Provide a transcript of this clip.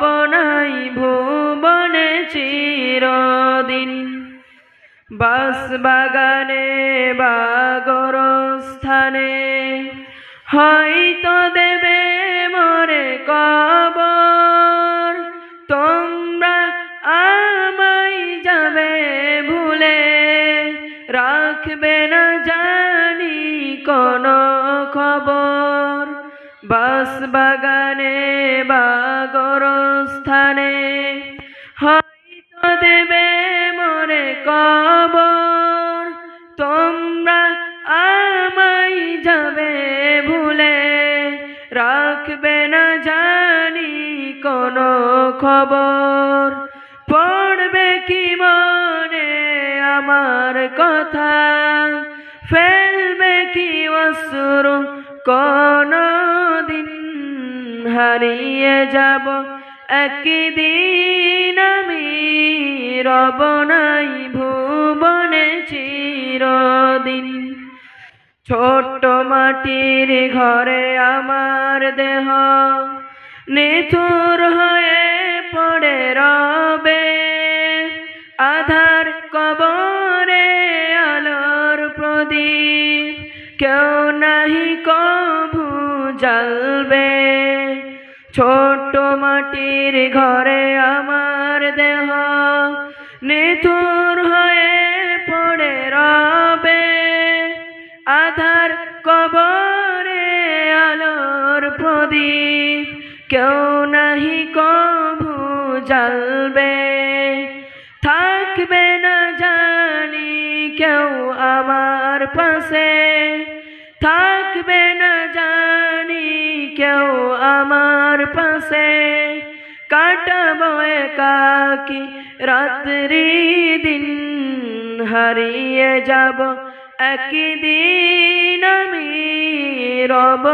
নাই ভুবনে চিরদিন। বাস বাগানে বাগর স্থানে হয়তো দেবে মরে কবর। তোমরা আমায় যাবে ভুলে, রাখবে না জানি কোন বাস বাগানে বাগর স্থানে হয়তো দেবে মরে কবর। তোমরা আমাই যাবে ভুলে, রাখবে না জানি কোন খবর। পড়বে কি মনে আমার কথা, ফেলবে কি অসুর দিন হারিয়ে যাব? একদিন আমি রব নাই, ভুবনে চিরদিন। ছোট্ট মাটির ঘরে আমার দেহ, নিথুর হয়ে পড়ে রবে। আধার কবরে আলোর প্রদীপ, কেউ নাহি জ্বালবে। ছোট্ট মাটির ঘরে আমার দেহ নিথুর হয়ে পড়ে রবে। আধার কবরে আলোর প্রদীপ, কেউ নাহি কভু জ্বালবে। থাকবে না জানি কেউ আমার পাশে। থাকবে না জানি কেউ আমার পাশে কাটাবো একাকি। রাত্রি দিন হারিয়ে যাব একদিন আমি রব।